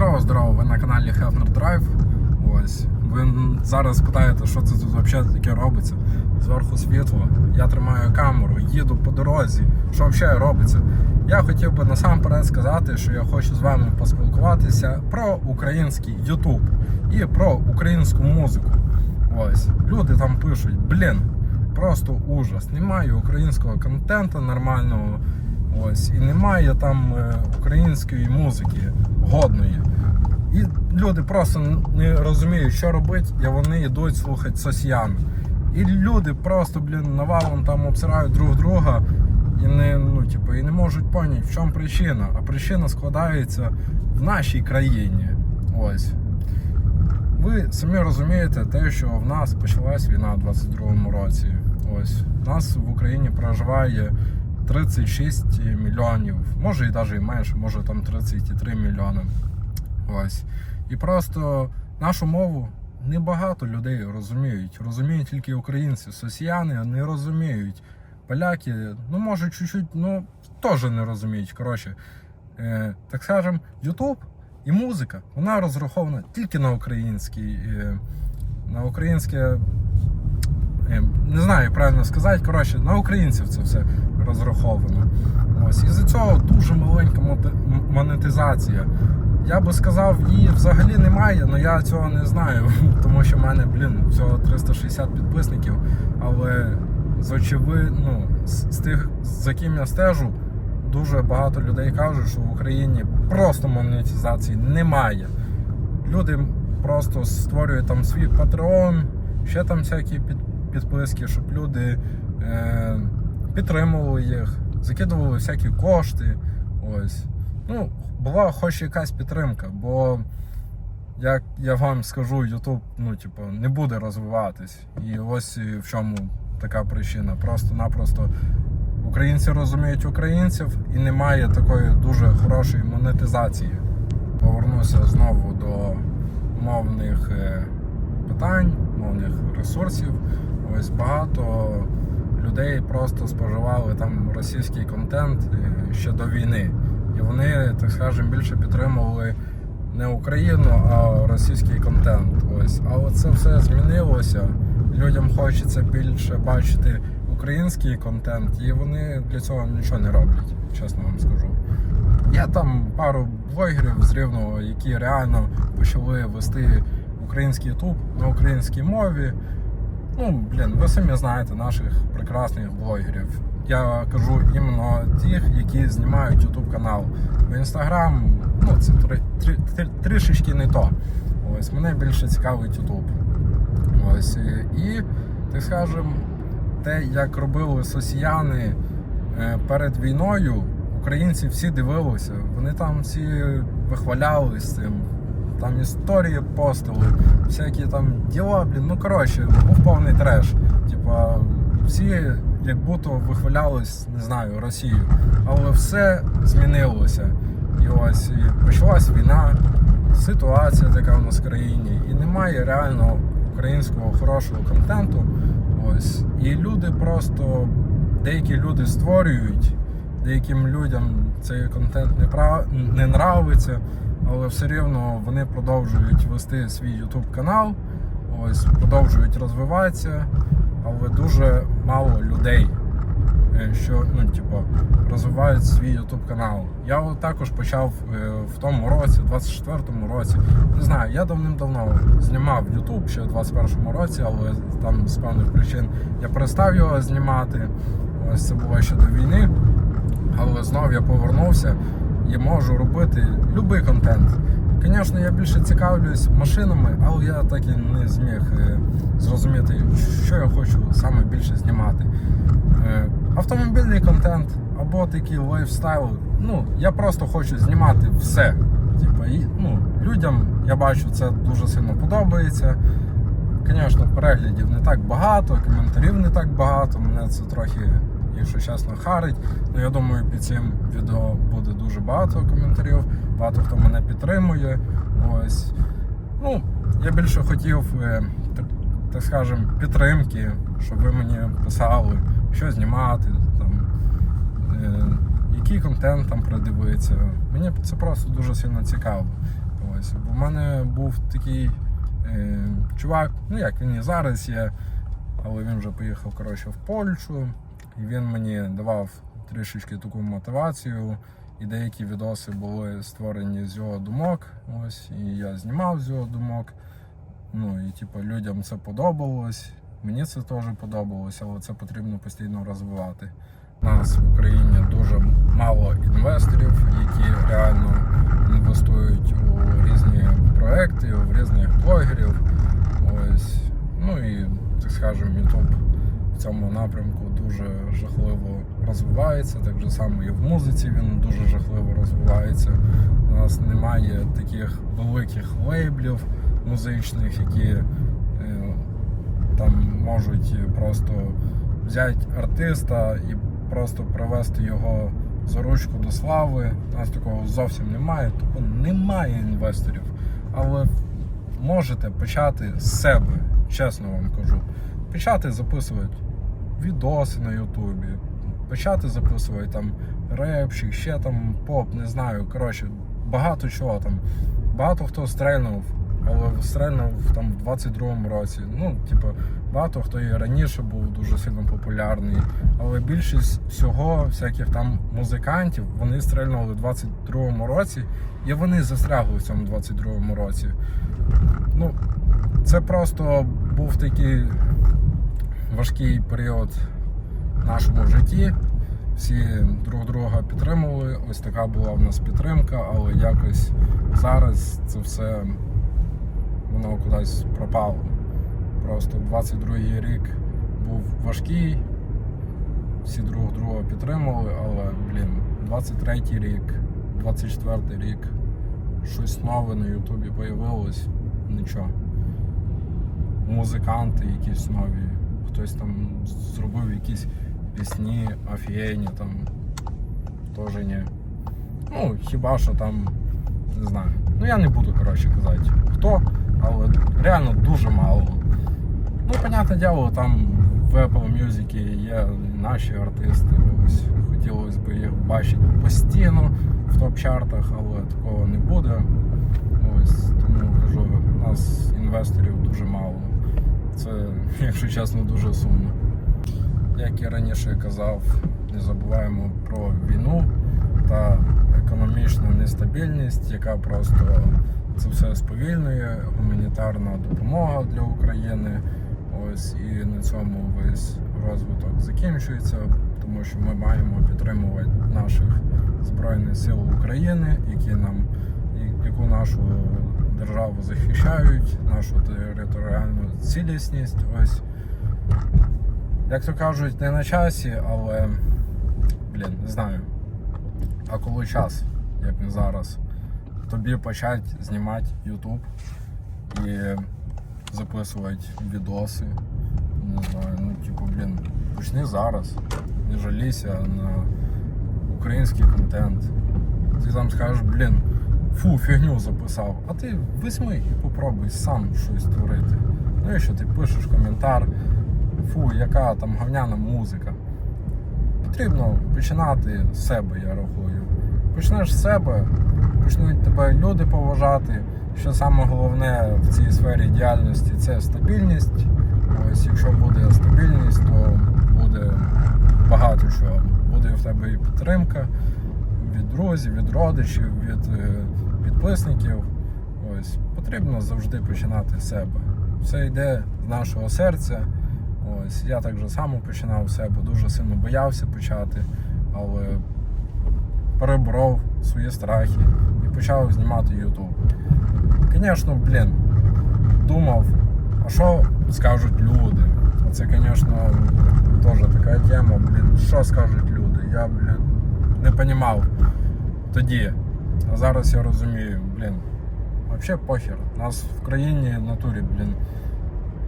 Здорово, здорово, ви на каналі Hefner Drive. Ось. Ви зараз питаєте, що це тут взагалі таке робиться. Зверху світло, я тримаю камеру, їду по дорозі. Що взагалі робиться? Я хотів би насамперед сказати, що я хочу з вами поспілкуватися про український YouTube і про українську музику. Ось. Люди там пишуть, блін, просто ужас. Немає українського контенту нормального. Ось, і немає там е, української музики годної. І люди просто не розуміють, що робити, і вони йдуть слухати сосян. І люди просто, блін, навалом там обсирають друг друга і не, ну, типу, і не можуть поняти, в чому причина. А причина складається в нашій країні. Ось. Ви самі розумієте те, що в нас почалась війна у 22-му році. Ось. У нас в Україні проживає 36 мільйонів, може і навіть менше, може там 33 мільйони. Ось. І просто нашу мову небагато людей розуміють. Розуміють тільки українці. Сосіяни не розуміють. Поляки, ну може чуть-чуть, ну теж не розуміють. Коротше, е, так скажем, Ютуб і музика, вона розрахована тільки на український, е, на українське. е, Не знаю, як правильно сказати. Коротше, на українців це все розраховано. Ось. Із-за цього дуже маленька монетизація. Я би сказав, її взагалі немає, але я цього не знаю, тому що в мене, блін, всього 360 підписників. Але з очеви, ну, з тих, за ким я стежу, дуже багато людей кажуть, що в Україні просто монетизації немає. Люди просто створюють там свій патреон, ще там всякі підписки, щоб люди е, підтримували їх, закидували всякі кошти. Ось. Ну, була хоч якась підтримка, бо як я вам скажу, YouTube ну, типу, не буде розвиватись. І ось в чому така причина. Просто-напросто українці розуміють українців і немає такої дуже хорошої монетизації. Повернуся знову до мовних е, питань, мовних ресурсів. Ось багато людей просто споживали там російський контент е, ще до війни. І вони, так скажемо, більше підтримували не Україну, а російський контент. Ось. Але це все змінилося. Людям хочеться більше бачити український контент, і вони для цього нічого не роблять, чесно вам скажу. Є там пару блогерів з Рівного, які реально почали вести український ютуб на українській мові. Ну, блін, ви самі знаєте наших прекрасних блогерів. Я кажу іменно тих, які знімають YouTube канал. В Instagram, ну це трішечки не то. Ось мене більше цікавить YouTube. Ось і, і так скажем, те, як робили сосіяни е, перед війною, українці всі дивилися. Вони там всі вихвалялись цим. Там історії постили, всякі там діла, блін. Ну коротше, був повний треш. Типа, всі як будто вихвалялись, не знаю, Росію. Але все змінилося. І ось і почалась війна, ситуація така в нас в країні, і немає реально українського хорошого контенту. Ось. І люди просто, деякі люди створюють, деяким людям цей контент не, прав... не нравиться, але все рівно вони продовжують вести свій YouTube канал, ось, продовжують розвиватися, але дуже мало людей, е, що ну, типу, розвивають свій YouTube канал. Я також почав е, в тому році, в 24-му році. Не знаю, я давним-давно знімав YouTube ще в 21-му році, але там з певних причин я перестав його знімати. Ось це було ще до війни. Але знов я повернувся і можу робити будь-який контент. Звісно, я більше цікавлюсь машинами, але я так і не зміг е, зрозуміти, що я хочу саме більше знімати. Е, Автомобільний контент або такий лайфстайл. Ну, я просто хочу знімати все. Типа, ну, людям я бачу, це дуже сильно подобається. Звісно, переглядів не так багато, коментарів не так багато. Мене це трохи, якщо чесно, харить. Ну я думаю, під цим відео буде дуже багато коментарів, багато хто мене підтримує. Ось. Ну, я більше хотів, е, так, так скажем, підтримки, щоб ви мені писали, що знімати, там, е, який контент там придивитися. Мені це просто дуже сильно цікаво. Ось. Бо в мене був такий е, чувак, ну як він і зараз є, але він вже поїхав коротше, в Польщу, і він мені давав трішечки таку мотивацію. І деякі відоси були створені з його думок. Ось, і я знімав з його думок. Ну і типу, людям це подобалось. Мені це теж подобалось, але це потрібно постійно розвивати. У нас в Україні дуже мало інвесторів, які реально інвестують у різні проекти, в різних блогерів. Ось. Ну і, так скажемо, YouTube в цьому напрямку дуже жахливо розвивається. Так же само і в музиці він дуже жахливо розвивається. У нас немає таких великих лейблів музичних, які е, там можуть просто взяти артиста і просто привести його за ручку до слави. У нас такого зовсім немає, тобто немає інвесторів. Але можете почати з себе, чесно вам кажу. Почати записувати відоси на Ютубі, почати записувати там репчик, ще там поп, не знаю. Коротше, багато чого там. Багато хто стрельнув, але стрельнув там в 22-му році. Ну, типу, багато хто і раніше був дуже сильно популярний. Але більшість всього, всяких там музикантів, вони стрельнули в 22-му році, і вони застрягли в цьому 22-му році. Ну, це просто був такий важкий період в нашому житті. Всі друг друга підтримували. Ось така була в нас підтримка, але якось зараз це все воно кудись пропало. Просто 22-й рік був важкий, всі друг друга підтримували, але, блін, 23-й рік, 24-й рік, щось нове на Ютубі появилось, нічого. Музиканти якісь нові, хтось там зробив якісь пісні офігенні там теж ні. Ну, хіба що там, не знаю. Ну я не буду, коротше, казати хто, але реально дуже мало. Ну, понятне діло, там в Apple Music є наші артисти. Ось хотілося б їх бачити постійно в топ-чартах, але такого не буде. Ось тому кажу, у нас інвесторів дуже мало. Це, якщо чесно, дуже сумно. Як я раніше казав, не забуваємо про війну та економічну нестабільність, яка просто це все сповільнює, гуманітарна допомога для України. Ось і на цьому весь розвиток закінчується, тому що ми маємо підтримувати наших збройних сил України, які нам яку нашу державу захищають, нашу територіальну цілісність. Ось як то кажуть, не на часі, але блін, не знаю. А коли час, як не зараз, тобі почати знімати YouTube і записувати відоси. Не знаю, ну типу, блін, почни зараз. Не жалійся на український контент. Ти там скажеш, блін, фу, фігню записав. А ти візьми і попробуй сам щось створити. Ну і що ти пишеш коментар, фу, яка там говняна музика. Потрібно починати з себе, я рахую. Почнеш з себе, почнуть тебе люди поважати. Що саме головне в цій сфері діяльності це стабільність. Ось якщо буде стабільність, то буде багато чого. Буде в тебе і підтримка від друзів, від родичів, від е, підписників. Ось потрібно завжди починати з себе. Все йде з нашого серця. Ось я так же само починав себе, дуже сильно боявся почати, але переборов свої страхи і почав знімати YouTube. Звісно, блін, думав, а що скажуть люди? Це, звісно, теж така тема, блін, що скажуть люди? Я, блін, не розумів тоді. А зараз я розумію, блін, взагалі похер. У нас в країні в натурі, блін,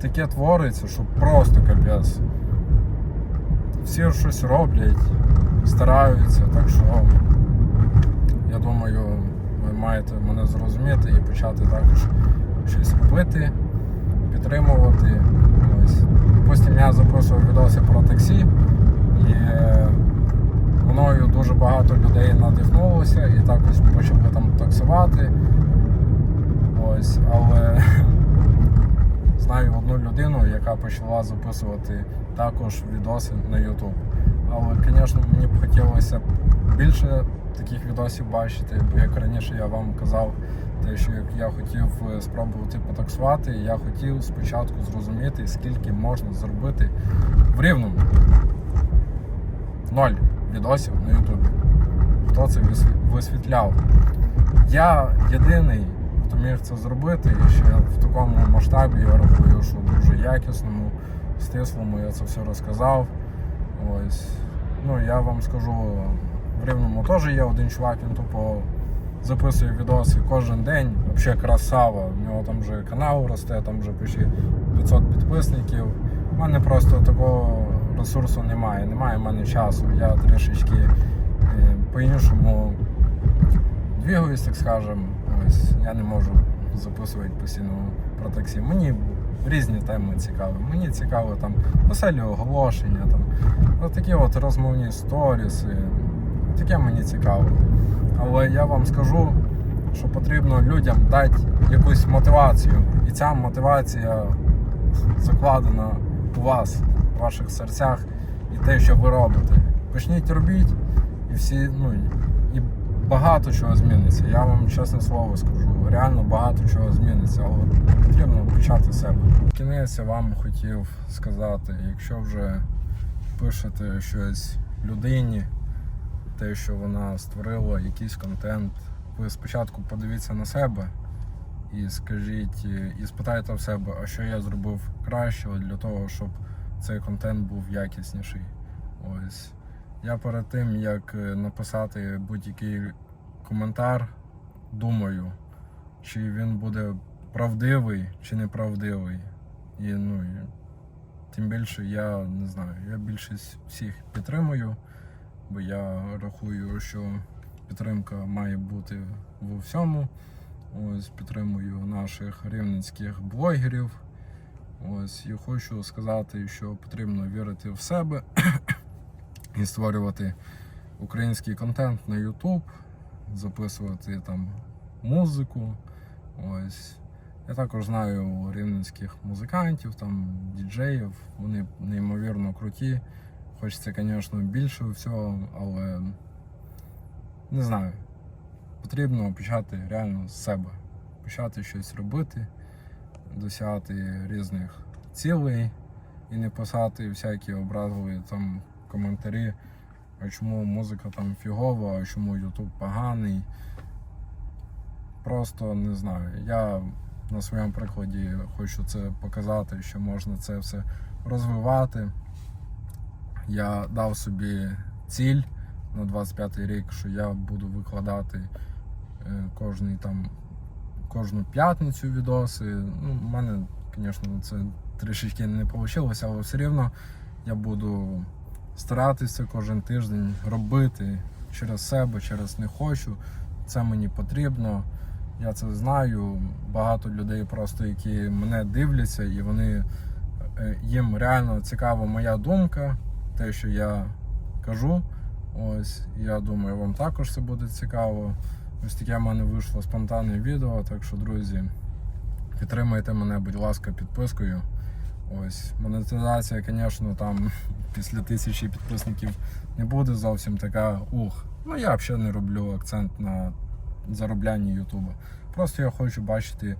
таке твориться, що просто капець. Всі щось роблять, стараються, так що я думаю, ви маєте мене зрозуміти і почати також щось робити, підтримувати. Ось. Допустим, я записував відоси про таксі, і е, мною дуже багато людей надихнулося і також почали там таксувати. Ось, але знаю одну людину, яка почала записувати також відоси на YouTube. Але, звісно, мені б хотілося більше таких відосів бачити, бо як раніше я вам казав, те, що я хотів е, спробувати потаксувати, я хотів спочатку зрозуміти, скільки можна зробити в рівному. Ноль відосів на Ютубі. Хто це висвітляв? Я єдиний, хто міг це зробити, і ще в такому масштабі я рахую, що дуже якісному, стислому я це все розказав. Ось. Ну, я вам скажу, в Рівному теж є один чувак, він тупо записує відоси кожен день. Взагалі красава. У нього там вже канал росте, там вже почти 500 підписників. У мене просто такого ресурсу немає, немає в мене часу. Я трішечки е, по-іншому двигаюсь, так скажем. Ось я не можу записувати постійно про таксі. Мені різні теми цікаві. Мені цікаво там веселі оголошення, там такі от розмовні сторіси. Таке мені цікаво. Але я вам скажу, що потрібно людям дати якусь мотивацію. І ця мотивація закладена у вас, ваших серцях, і те, що ви робите. Почніть робіть, і всі, ну і багато чого зміниться. Я вам чесне слово скажу. Реально багато чого зміниться, але потрібно почати себе. Кінець я вам хотів сказати, якщо вже пишете щось людині, те, що вона створила якийсь контент, ви спочатку подивіться на себе і скажіть, і спитайте в себе, а що я зробив краще для того, щоб цей контент був якісніший. Ось. Я перед тим, як е, написати будь-який коментар, думаю, чи він буде правдивий чи неправдивий. І, ну, тим більше я не знаю, я більшість всіх підтримую, бо я рахую, що підтримка має бути в всьому. Ось підтримую наших рівненських блогерів. Ось і хочу сказати, що потрібно вірити в себе і створювати український контент на YouTube, записувати там музику. Ось. Я також знаю рівненських музикантів, там діджеїв, вони неймовірно круті. Хочеться, звісно, більше всього, але не знаю. Потрібно почати реально з себе, почати щось робити, досягати різних цілей і не писати всякі образливі там коментарі, а чому музика там фігова, а чому Ютуб поганий. Просто не знаю. Я на своєму прикладі хочу це показати, що можна це все розвивати. Я дав собі ціль на 25 рік, що я буду викладати е, кожний там кожну п'ятницю відоси. Ну, у мене, звісно, це трішечки не вийшло, але все рівно я буду старатися кожен тиждень робити через себе, через не хочу. Це мені потрібно. Я це знаю. Багато людей просто, які мене дивляться, і вони е, їм реально цікава моя думка, те, що я кажу. Ось, я думаю, вам також це буде цікаво. Ось таке в мене вийшло спонтанне відео. Так що, друзі, підтримайте мене, будь ласка, підпискою. Ось, монетизація, звісно, там після тисячі підписників не буде зовсім така ух. Ну я взагалі не роблю акцент на зароблянні Ютуба. Просто я хочу бачити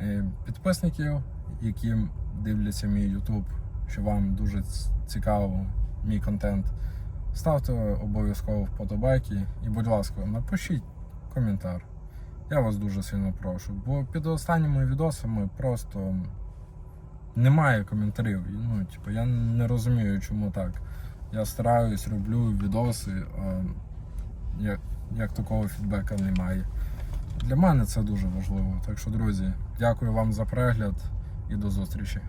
е, підписників, які дивляться мій Ютуб, що вам дуже цікаво мій контент. Ставте обов'язково вподобайки і, будь ласка, напишіть коментар. Я вас дуже сильно прошу. Бо під останніми відосами просто немає коментарів. Ну, типу, я не розумію, чому так. Я стараюсь, роблю відоси, а як, як такого фідбека немає. Для мене це дуже важливо. Так що, друзі, дякую вам за перегляд і до зустрічі.